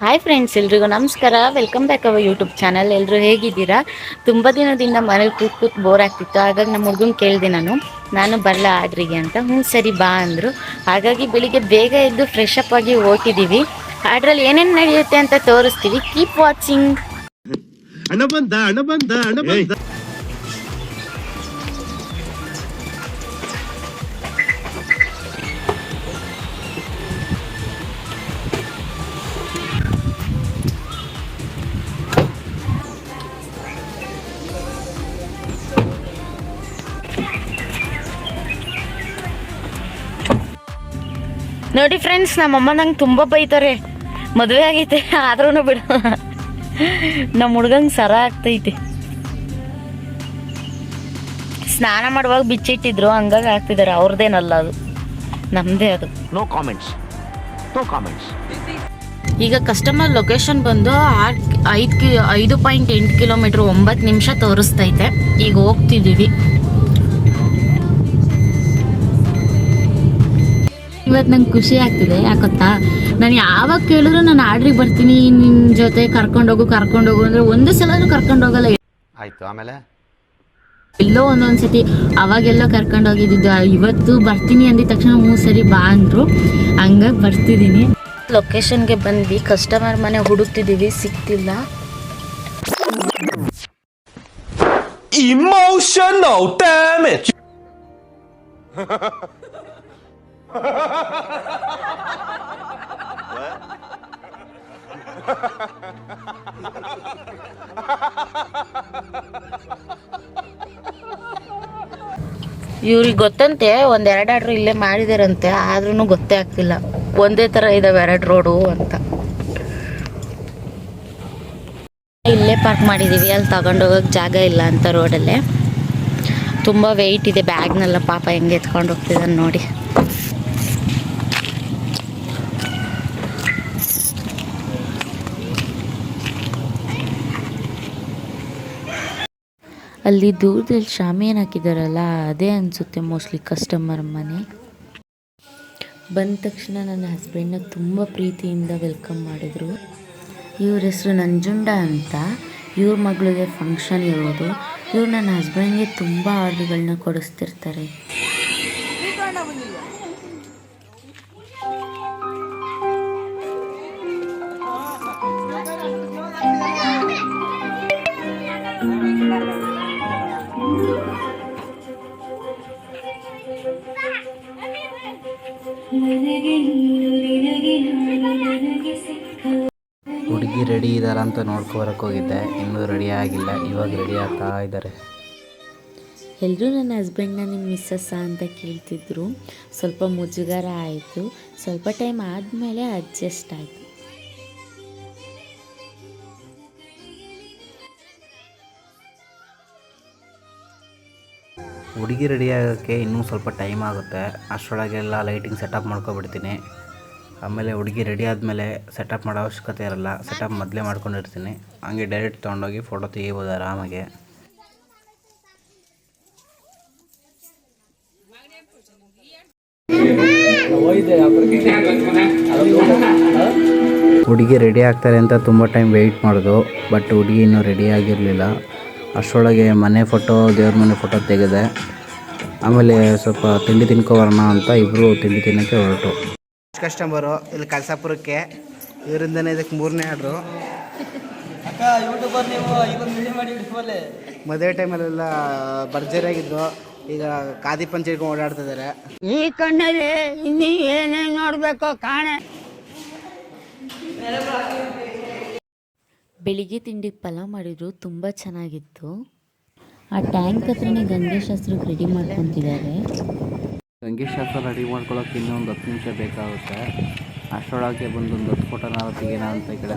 Hi friends ಎಲ್ರಿಗೂ ನಮಸ್ಕಾರ welcome back our YouTube channel ಎಲ್ಲರೂ ಹೇಗಿದ್ದೀರಾ ತುಂಬ ದಿನದಿಂದ ಮನೇಲಿ ಕೂತ್ ಕೂತ್ ಬೋರ್ ಆಗ್ತಿತ್ತು ಹಾಗಾಗಿ ನಮ್ಮ ಹುಡುಗನ್ ಕೇಳಿದೆ ನಾನು ನಾನು ಬರಲ ಆಡ್ರಿಗೆ ಅಂತ ಹ್ಞೂ ಸರಿ ಬಾ ಅಂದರು ಹಾಗಾಗಿ ಬೆಳಿಗ್ಗೆ ಬೇಗ ಎದ್ದು ಫ್ರೆಶ್ ಅಪ್ ಆಗಿ ಹೋಗಿದ್ದೀವಿ ಆಡ್ರಲ್ಲಿ ಏನೇನು ನಡೆಯುತ್ತೆ ಅಂತ ತೋರಿಸ್ತೀವಿ ಕೀಪ್ ವಾಚಿಂಗ್ ನೋಡಿ ಫ್ರೆಂಡ್ಸ್ ನಮ್ಮಮ್ಮ ನಂಗೆ ತುಂಬ ಬೈತಾರೆ. ಮದುವೆ ಆಗೈತೆ ಆದ್ರೂ ಬಿಡ. ನಮ್ಮ ಹುಡ್ಗಂಗೆ ಸರ ಆಗ್ತೈತೆ. ಸ್ನಾನ ಮಾಡುವಾಗ ಬಿಚ್ಚಿಟ್ಟಿದ್ರು ಹಂಗಾಗಿ ಆಗ್ತಿದ್ದಾರೆ. ಅವ್ರದ್ದೇನಲ್ಲ ಅದು. ನಮ್ಮದೇ ಅದು. ನೋ ಕಾಮೆಂಟ್ಸ್ ನೋ ಕಾಮೆಂಟ್ಸ್ ಈಗ ಕಸ್ಟಮರ್ ಲೊಕೇಶನ್ ಬಂದು ಆರು ಐದು ಕಿ ಐದು ಪಾಯಿಂಟ್ ಎಂಟು ಕಿಲೋಮೀಟ್ರ್ ಒಂಬತ್ತು ನಿಮಿಷ ತೋರಿಸ್ತೈತೆ. ಈಗ ಹೋಗ್ತಿದ್ದೀವಿ. ಇವತ್ತು ನಂಗೆ ಖುಷಿ ಆಗ್ತಿದೆ. ಯಾಕೊತ್ತಾ? ನಾನು ಯಾವಾಗ ಕೇಳಿದ್ರು ನಾನು ಆರ್ಡ್ರಿಗೆ ಬರ್ತೀನಿ ನಿನ್ನ ಜೊತೆ ಕರ್ಕೊಂಡೋಗು ಕರ್ಕೊಂಡೋಗು ಅಂದರೆ ಒಂದು ಸಲನೂ ಕರ್ಕೊಂಡೋಗಲ್ಲ ಆಯಿತು ಆಮೇಲೆ? ಎಲ್ಲೋ ಒಂದೊಂದು ಸತಿ ಅವಾಗೆಲ್ಲೋ ಕರ್ಕೊಂಡು ಇವತ್ತು ಬರ್ತೀನಿ ಅಂದಿದ ತಕ್ಷಣ ಮೂರು ಸರಿ ಬಾ ಅಂದರು. ಹಂಗಾಗಿ ಬರ್ತಿದ್ದೀನಿ ಲೊಕೇಶನ್ಗೆ ಬಂದ್ವಿ ಕಸ್ಟಮರ್ ಮನೆ ಹುಡುಕ್ತಿದ್ದೀವಿ ಸಿಗ್ತಿಲ್ಲ Emotional damage. ಇವ್ರಿಗೆ ಗೊತ್ತಂತೆ ಒಂದೆರಡು ಆರ್ಡ್ರ್ ಇಲ್ಲೇ ಮಾಡಿದಾರಂತೆ ಆದ್ರೂ ಗೊತ್ತೇ ಆಗ್ತಿಲ್ಲ. ಒಂದೇ ಥರ ಇದಾವೆ ಎರಡು ರೋಡು ಅಂತ. ಇಲ್ಲೇ ಪಾರ್ಕ್ ಮಾಡಿದ್ದೀವಿ ಅಲ್ಲಿ ತಗೊಂಡೋಗಕ್ಕೆ ಜಾಗ ಇಲ್ಲ ಅಂತ ರೋಡಲ್ಲೇ ತುಂಬ ವೆಯ್ಟ್ ಇದೆ ಬ್ಯಾಗ್ನೆಲ್ಲ ಪಾಪ ಹೆಂಗೆ ಎತ್ಕೊಂಡು ಹೋಗ್ತಿದ್ದಾನೆ ನೋಡಿ. ಅಲ್ಲಿ ದೂರದಲ್ಲಿ ಶಾಮಿಯನ್ ಹಾಕಿದಾರಲ್ಲ, ಅದೇ ಅನಿಸುತ್ತೆ ಮೋಸ್ಟ್ಲಿ ಕಸ್ಟಮರ್ ಮನೆ. ಬಂದ ತಕ್ಷಣ ನನ್ನ ಹಸ್ಬೆಂಡ್ನ ತುಂಬ ಪ್ರೀತಿಯಿಂದ ವೆಲ್ಕಮ್ ಮಾಡಿದರು. ಇವ್ರ ಹೆಸರು ನಂಜುಂಡ ಅಂತ. ಇವ್ರ ಮಗಳಿಗೆ ಫಂಕ್ಷನ್ ಇರೋದು. ಇವ್ರು ನನ್ನ ಹಸ್ಬೆಂಡ್ಗೆ ತುಂಬ ಆರ್ಡ್ರ್ಗಳನ್ನ ಕೊಡಿಸ್ತಿರ್ತಾರೆ. ಹುಡುಗಿ ರೆಡಿ ಇದ್ದಾರ ಅಂತ ನೋಡ್ಕೊಬರಕ್ಕೆ ಹೋಗಿದ್ದೆ. ಇನ್ನೂ ರೆಡಿ ಆಗಿಲ್ಲ. ಇವಾಗ ರೆಡಿ ಆಗ್ತಾ ಇದ್ದಾರೆ ಎಲ್ಲರೂ ನನ್ನ ಹಸ್ಬೆಂಡ್ನ ನಿಮ್ಮ ಮಿಸ್ಸಸ್ಸ ಅಂತ ಕೇಳ್ತಿದ್ರು. ಸ್ವಲ್ಪ ಮುಜುಗರ ಆಯಿತು. ಸ್ವಲ್ಪ ಟೈಮ್ ಆದಮೇಲೆ ಅಡ್ಜಸ್ಟ್ ಆಯಿತು. ಹುಡುಗಿ ರೆಡಿ ಆಗೋಕ್ಕೆ ಇನ್ನೂ ಸ್ವಲ್ಪ ಟೈಮ್ ಆಗುತ್ತೆ. ಅಷ್ಟರೊಳಗೆಲ್ಲ ಲೈಟಿಂಗ್ ಸೆಟಪ್ ಮಾಡ್ಕೊಬಿಡ್ತೀನಿ. ಆಮೇಲೆ ಹುಡುಗಿ ರೆಡಿ ಆದಮೇಲೆ ಸೆಟಪ್ ಮಾಡೋ ಅವಶ್ಯಕತೆ ಇರಲ್ಲ. ಸೆಟಪ್ ಮೊದಲೇ ಮಾಡ್ಕೊಂಡಿರ್ತೀನಿ. ಹಂಗೆ ಡೈರೆಕ್ಟ್ ತೊಗೊಂಡೋಗಿ ಫೋಟೋ ತೆಗಿಬೋದು ಆರಾಮಾಗೆ. ಹುಡುಗಿ ರೆಡಿ ಆಗ್ತಾರೆ ಅಂತ ತುಂಬ ಟೈಮ್ ವೆಯ್ಟ್ ಮಾಡೋದು. ಬಟ್ ಹುಡುಗಿ ಇನ್ನೂ ರೆಡಿ ಆಗಿರಲಿಲ್ಲ. ಅಷ್ಟರೊಳಗೆ ಮನೆ ಫೋಟೋ ದೇವ್ರ ಮನೆ ಫೋಟೋ ತೆಗೆದೆ. ಆಮೇಲೆ ಸ್ವಲ್ಪ ತಿಂಡಿ ತಿನ್ಕೊಬರೋಣ ಅಂತ ಇಬ್ಬರು ತಿಂಡಿ ತಿನ್ನೋಕ್ಕೆ ಹೊರಟು. ಕಸ್ಟಮರು ಇಲ್ಲಿ ಕಲ್ಸಾಪುರಕ್ಕೆ. ಇವರಿಂದನೇ ಇದಕ್ಕೆ ಮೂರನೇ ಆರ್ಡ್ರು ಮದುವೆ ಟೈಮಲ್ಲೆಲ್ಲ ಭರ್ಜರಿಯಾಗಿದ್ದು. ಈಗ ಖಾದಿ ಪಂಚೆ ಹಿಡ್ಕೊಂಡು ಓಡಾಡ್ತಿದ್ದಾರೆ ಈ ಕಣ್ಣಲ್ಲಿ ಇನ್ನೀ ಏನೇನ್ ನೋಡಬೇಕು ಕಾಣೆ. ಬೆಳಿಗ್ಗೆ ತಿಂಡಿ ಪಲಾವ್ ಮಾಡಿದ್ರು, ತುಂಬ ಚೆನ್ನಾಗಿತ್ತು. ಆ ಟ್ಯಾಂಕ್ ಹತ್ರನೇ ಗಂಗೆ ಶಾಸ್ತ್ರಕ್ಕೆ ರೆಡಿ ಮಾಡ್ಕೊತಿದ್ದಾರೆ. ಗಂಗೆ ಶಾಸ್ತ್ರ ರೆಡಿ ಮಾಡ್ಕೊಳಕ್ಕೆ ಇನ್ನೊಂದು ಹತ್ತು ನಿಮಿಷ ಬೇಕಾಗುತ್ತೆ. ಅಷ್ಟರೊಳಗೆ ಬಂದು ಒಂದು ಹತ್ತು ಫೋಟೋನ ತೆಗೆಯೋಣ ಅಂತ ಈ ಕಡೆ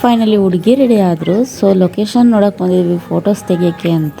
ಫೈನಲಿ ಹುಡುಗಿ ರೆಡಿ ಆದರು. ಸೊ ಲೊಕೇಶನ್ ನೋಡೋಕೆ ಬಂದಿದ್ವಿ ಫೋಟೋಸ್ ತೆಗಿಯೋಕ್ಕೆ ಅಂತ.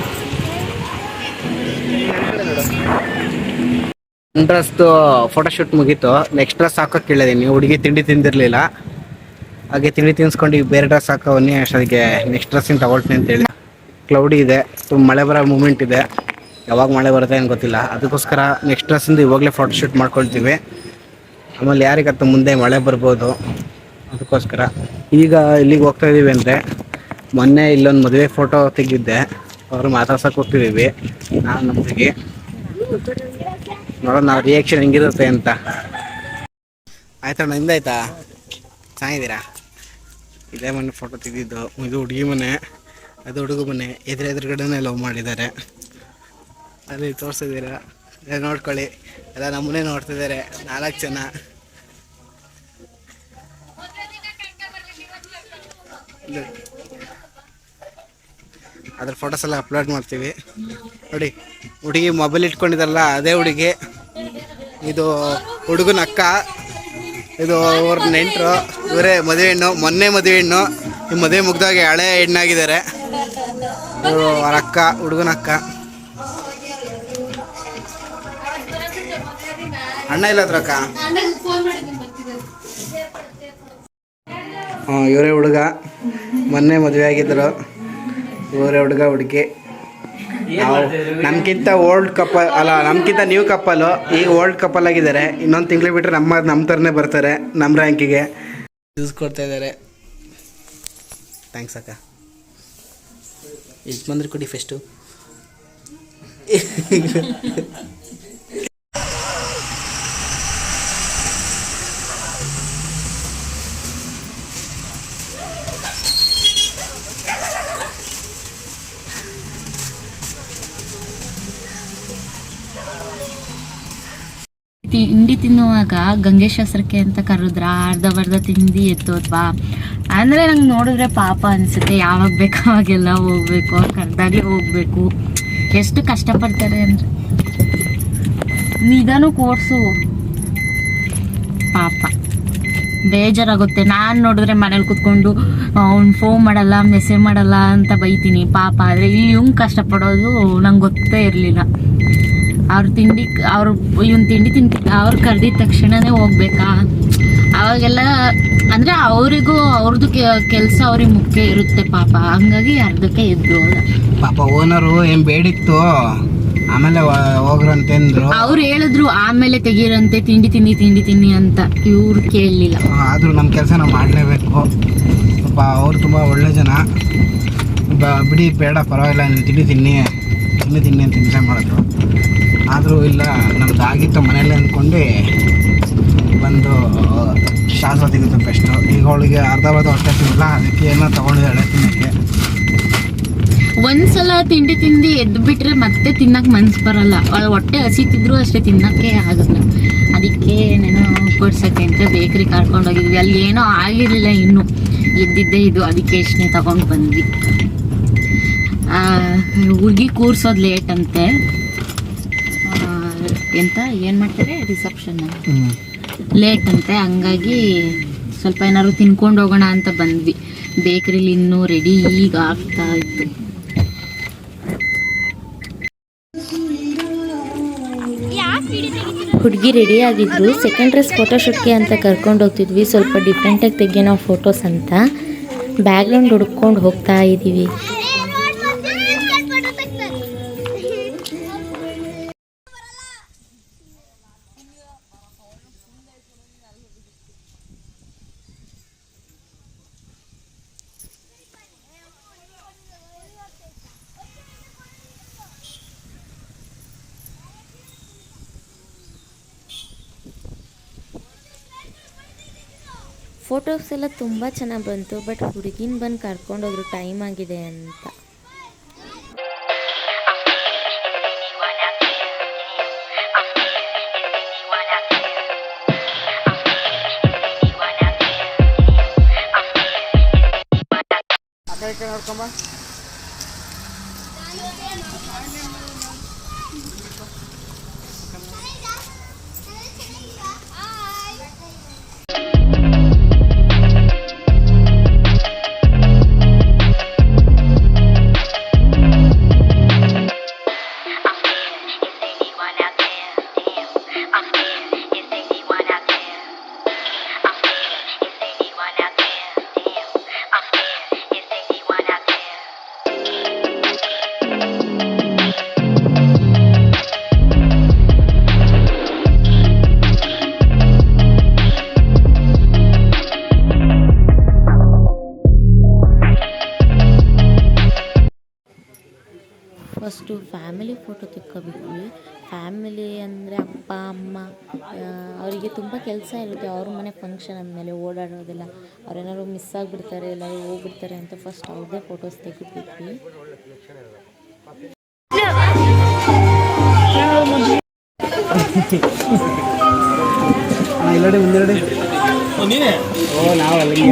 ಡ್ರೆಸ್ದು ಫೋಟೋಶೂಟ್ ಮುಗೀತು. ನೆಕ್ಸ್ಟ್ ಡ್ರೆಸ್ ಹಾಕೋಕೆ ಕೇಳಿದೀನಿ. ಹುಡುಗಿ ತಿಂಡಿ ತಿಂದಿರಲಿಲ್ಲ. ಹಾಗೆ ತಿಂಡಿ ತಿನ್ಸ್ಕೊಂಡು ಈಗ ಬೇರೆ ಡ್ರೆಸ್ ಹಾಕೋವನ್ನಿ ಅದಕ್ಕೆ ನೆಕ್ಸ್ಟ್ ಡ್ರೆಸ್ಸಿಂಗ್ ತಗೊಳ್ತೀನಿ ಅಂತೇಳಿ ಕ್ಲೌಡಿ ಇದೆ. ತುಂಬ ಮಳೆ ಬರೋ ಮೂಮೆಂಟ್ ಇದೆ. ಯಾವಾಗ ಮಳೆ ಬರುತ್ತೆ ಏನು ಗೊತ್ತಿಲ್ಲ. ಅದಕ್ಕೋಸ್ಕರ ನೆಕ್ಸ್ಟ್ ಡ್ರೆಸ್ಸಿಂದ ಇವಾಗಲೇ ಫೋಟೋಶೂಟ್ ಮಾಡ್ಕೊಳ್ತೀವಿ. ಆಮೇಲೆ ಯಾರಿಗತ್ತ ಮುಂದೆ ಮಳೆ ಬರ್ಬೋದು. ಅದಕ್ಕೋಸ್ಕರ ಈಗ ಇಲ್ಲಿಗೆ ಹೋಗ್ತಾ ಇದ್ದೀವಿ ಅಂದರೆ ಮೊನ್ನೆ ಇಲ್ಲೊಂದು ಮದುವೆ ಫೋಟೋ ತೆಗಿದ್ದೆ ಅವ್ರು ಮಾತಾಡ್ಸಕ್ ಹೋಗ್ತಿದ್ದೀವಿ ನಾನು ನಮ್ಮ ಹುಡುಗಿ ನೋಡೋಣ, ನಾವು ರಿಯಾಕ್ಷನ್ ಹೆಂಗಿರುತ್ತೆ ಅಂತ. ಆಯ್ತಣ್ಣ ಹಿಂದಾಯ್ತಾ ಚೆನ್ನಾಗಿದ್ದೀರಾ? ಇದೇ ಮನೆ ಫೋಟೋ ತೆಗೆದಿದ್ದು. ಇದು ಹುಡುಗಿ ಮನೆ, ಅದು ಹುಡುಗ ಮನೆ. ಎದುರು ಎದುರುಗಡೆನೇ ಲವ್ ಮಾಡಿದ್ದಾರೆ. ಅಲ್ಲಿ ತೋರಿಸಿದ್ದೀರಾ? ನೋಡ್ಕೊಳ್ಳಿ. ಎಲ್ಲ ನಮ್ಮನೆ ನೋಡ್ತಿದ್ದಾರೆ. ನಾಲ್ಕು ಜನ. ಅದ್ರ ಫೋಟೋಸ್ ಎಲ್ಲ ಅಪ್ಲೋಡ್ ಮಾಡ್ತೀವಿ. ನೋಡಿ, ಹುಡುಗಿ ಮೊಬೈಲ್ ಇಟ್ಕೊಂಡಿದ್ದಾರಲ್ಲ ಅದೇ ಹುಡುಗಿ. ಇದು ಹುಡುಗನ ಅಕ್ಕ. ಇದು ಅವ್ರ ನೆಂಟರು. ಇವರೇ ಮದುವೆ ಹೆಣ್ಣು. ಮೊನ್ನೆ ಮದುವೆ ಹೆಣ್ಣು. ಈ ಮದುವೆ ಮುಗ್ದಾಗೆ ಹಳೆ ಹೆಣ್ಣಾಗಿದ್ದಾರೆ. ಇವರು ಅವ್ರ ಅಕ್ಕ, ಹುಡುಗನ ಅಕ್ಕ. ಅಣ್ಣ ಇಲ್ಲ ಅಕ್ಕ? ಹ್ಞೂ ಇವರೇ ಹುಡುಗ. ಮೊನ್ನೆ ಮದುವೆ ಆಗಿದ್ದರು ಇವರೇ ಹುಡುಗ ಹುಡುಗಿ. ನಾವು ನಮ್ಗಿಂತ ಓಲ್ಡ್ ಕಪಲ್ ಅಲ್ಲ ನಮ್ಗಿಂತ ನ್ಯೂ ಕಪ್ಪಲು ಈಗ ಓಲ್ಡ್ ಕಪಲ್ ಆಗಿದ್ದಾರೆ. ಇನ್ನೊಂದು ತಿಂಗಳು ಬಿಟ್ಟರೆ ನಮ್ಮ ನಮ್ಮ ಥರನೇ ಬರ್ತಾರೆ ನಮ್ಮ ರ್ಯಾಂಕಿಗೆ ಯೂಸ್ ಕೊಡ್ತಾ ಇದ್ದಾರೆ. ಥ್ಯಾಂಕ್ಸ್ ಅಕ್ಕ. ಇದು ಬಂದ್ರೆ ಕೊಡಿ ಫೆಸ್ಟು ತಿಂಡಿ ತಿನ್ನುವಾಗ ಗಂಗೆಶಾಸ್ತ್ರಕ್ಕೆ ಅಂತ ಕರೆದ್ರ? ಅರ್ಧ ಬರ್ಧ ತಿಂಡಿ ಎತ್ತೋದ್ವಾ ಅಂದರೆ ನಂಗೆ ನೋಡಿದ್ರೆ ಪಾಪ ಅನಿಸುತ್ತೆ. ಯಾವಾಗ ಬೇಕು ಅವಾಗೆಲ್ಲ ಹೋಗ್ಬೇಕು ಅವ್ರು ಕರೆದಾಗೆ ಹೋಗ್ಬೇಕು. ಎಷ್ಟು ಕಷ್ಟಪಡ್ತಾರೆ ಅಂದರೆ. ನಿಧಾನ ಕೋರ್ಸು ಪಾಪ. ಬೇಜಾರಾಗುತ್ತೆ. ನಾನು ನೋಡಿದ್ರೆ ಮನೇಲಿ ಕೂತ್ಕೊಂಡು ಅವ್ನು ಫೋನ್ ಮಾಡಲ್ಲ ಮೆಸೇಜ್ ಮಾಡಲ್ಲ ಅಂತ ಬೈತೀನಿ. ಪಾಪ. ಆದರೆ ಇಲ್ಲಿ ಕಷ್ಟಪಡೋದು ನಂಗೆ ಗೊತ್ತೇ ಇರಲಿಲ್ಲ. ಅವ್ರ ತಿಂಡಿ ಅವ್ರ ಇವನ್ ತಿಂಡಿ ತಿಂತ ಅವ್ರು ಕರೆದಿದ ತಕ್ಷಣನೇ ಹೋಗ್ಬೇಕಾ? ಅವಾಗೆಲ್ಲ ಅಂದ್ರೆ ಅವರಿಗೂ ಅವ್ರದ್ದು ಕೆಲಸ ಅವ್ರಿಗೆ ಮುಖ್ಯ ಇರುತ್ತೆ ಪಾಪ. ಹಂಗಾಗಿ ಅರ್ಧಕ್ಕೆ ಎದ್ದು ಪಾಪ ಓನರು ಏನು ಬೇಡಿತ್ತು? ಆಮೇಲೆ ಹೋಗ್ರಂತೆ ಅಂತಂದ್ರು ಅವ್ರು ಹೇಳಿದ್ರು ಆಮೇಲೆ ತೆಗೀರಂತೆ ತಿಂಡಿ ತಿನ್ನಿ ತಿಂಡಿ ತಿನ್ನಿ ಅಂತ. ಇವ್ರು ಕೇಳಲಿಲ್ಲ. ಆದರೂ ನಮ್ಮ ಕೆಲಸ ನಾವು ಮಾಡಲೇಬೇಕು. ಪಾಪ ಅವ್ರು ತುಂಬ ಒಳ್ಳೆ ಜನ. ಬಿಡಿ ಬೇಡ ಪರವಾಗಿಲ್ಲ ನೀವು ತಿಂಡಿ ತಿನ್ನಿ. ತಿನ್ನಿ ತಿನ್ನಿ ಅಂತ ಹಿಂಸೆ ಮಾಡಿದ್ರು. ಆದರೂ ಇಲ್ಲ, ನಮ್ದು ಆಗಿತ್ತು ಮನೇಲಿ ಅಂದ್ಕೊಂಡು ಬಂದು ಶಾಸ್ತ್ರ ತೆಗೆದು ಬೆಸ್ಟು ಈಗ ಅವಳಿಗೆ ಅರ್ಧ ಬರ್ಧ ಹೊಟ್ಟೆ ತಿನ್ನಲ್ಲ ಅದಕ್ಕೆ ಏನೋ ತಗೊಂಡಿದ್ದಾಳೆ ತಿನ್ನಕ್ಕೆ. ಒಂದ್ಸಲ ತಿಂಡಿ ತಿಂದು ಎದ್ದು ಬಿಟ್ರೆ ಮತ್ತೆ ತಿನ್ನಕ್ ಮನ್ಸ್ ಬರಲ್ಲ. ಅವಳ ಹೊಟ್ಟೆ ಹಸಿತಿದ್ರು ಅಷ್ಟೇ ತಿನ್ನಕ್ಕೆ ಆಗಲ್ಲ. ಅದಕ್ಕೆ ಏನೇನೋ ಕೊಡ್ಸಕ್ಕೆ ಅಂತ ಬೇಕ್ರಿ ಕರ್ಕೊಂಡೋಗಿದ್ವಿ ಅಲ್ಲಿ ಏನೋ ಆಗಿರಲಿಲ್ಲ ಇನ್ನು. ಎದ್ದಿದ್ದೆ ಇದು, ಅದಕ್ಕೆ ಎಷ್ಟನೇ ತಗೊಂಡು ಬಂದ್ವಿ. ಹುಡುಗಿ ಕೂರ್ಸೋದು ಲೇಟ್ ಅಂತೆ. ಎಂತ ಏನು ಮಾಡ್ತಾರೆ? ರಿಸೆಪ್ಷನ್ ಲೇಟ್ ಅಂತೆ ಹಂಗಾಗಿ ಸ್ವಲ್ಪ ಏನಾದ್ರು ತಿನ್ಕೊಂಡು ಹೋಗೋಣ ಅಂತ ಬಂದ್ವಿ. ಬೇಕ್ರಿಲಿ ಇನ್ನೂ ರೆಡಿ ಈಗ ಆಗ್ತಾ ಇತ್ತು. ಹುಡುಗಿ ರೆಡಿ ಆಗಿದ್ರು. ಸೆಕೆಂಡ್ ಡ್ರೆಸ್ ಫೋಟೋಶೂಟ್ಗೆ ಅಂತ ಕರ್ಕೊಂಡು ಹೋಗ್ತಿದ್ವಿ. ಸ್ವಲ್ಪ ಡಿಫ್ರೆಂಟಾಗಿ ತೆಗಿಯೋ ಫೋಟೋಸ್ ಅಂತ. ಬ್ಯಾಕ್ಗ್ರೌಂಡ್ ಹುಡ್ಕೊಂಡು ಹೋಗ್ತಾ ಇದ್ದೀವಿ ಫೋಟೋಸ್ ಎಲ್ಲ ತುಂಬ ಚೆನ್ನಾಗಿ ಬಂತು ಬಟ್ ಹುಡುಗಿನ ಬಂದು ಕರ್ಕೊಂಡೋದ್ರು ಟೈಮ್ ಆಗಿದೆ ಅಂತ. ಫಸ್ಟು ಫ್ಯಾಮಿಲಿ ಫೋಟೋ ತೆಕ್ಕೋಬಿಟ್ವಿ. ಫ್ಯಾಮಿಲಿ ಅಂದರೆ ಅಪ್ಪ ಅಮ್ಮ ಅವರಿಗೆ ತುಂಬ ಕೆಲಸ ಇರುತ್ತೆ. ಅವ್ರ ಮನೆ ಫಂಕ್ಷನ್ ಅಂದಮೇಲೆ ಓಡಾಡೋದೆಲ್ಲ. ಅವ್ರೇನಾದ್ರು ಮಿಸ್ ಆಗಿಬಿಡ್ತಾರೆ ಎಲ್ಲರೂ ಹೋಗ್ಬಿಡ್ತಾರೆ ಅಂತ ಫಸ್ಟ್ ಅವ್ರದ್ದೇ ಫೋಟೋಸ್ ಇಲ್ಲಡೆ ಓ ನಾವು ಅಲ್ಲಿಗೆ.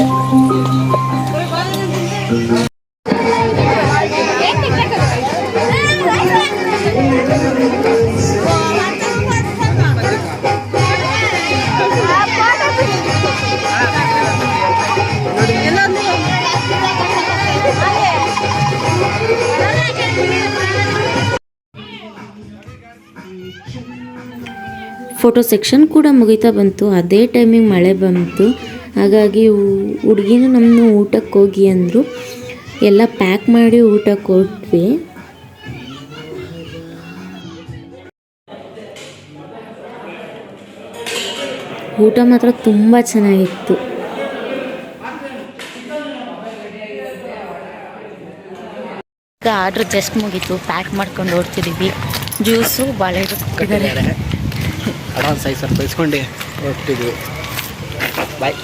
ಫೋಟೋ ಸೆಕ್ಷನ್ ಕೂಡ ಮುಗಿತಾ ಬಂತು. ಅದೇ ಟೈಮಿಗೆ ಮಳೆ ಬಂತು. ಹಾಗಾಗಿ ಹುಡುಗಿನ ನಮ್ಮ ಊಟಕ್ಕೆ ಹೋಗಿ ಅಂದರು. ಎಲ್ಲ ಪ್ಯಾಕ್ ಮಾಡಿ ಊಟಕ್ಕೆ ಕೊಟ್ವಿ ಊಟ ಮಾತ್ರ ತುಂಬ ಚೆನ್ನಾಗಿತ್ತು. ಆರ್ಡ್ರ್ ಜಸ್ಟ್ ಮುಗೀತು. ಪ್ಯಾಕ್ ಮಾಡ್ಕೊಂಡು ಓಡ್ತಿದ್ದೀವಿ ಜ್ಯೂಸು ಕೊಟ್ಟಿದ್ದಾರೆ ಅಡ್ವಾನ್ಸ್ ಐದು ಸಾವಿರ ರೂಪಾಯಿ ಇಸ್ಕೊಂಡು ಬಾಯ್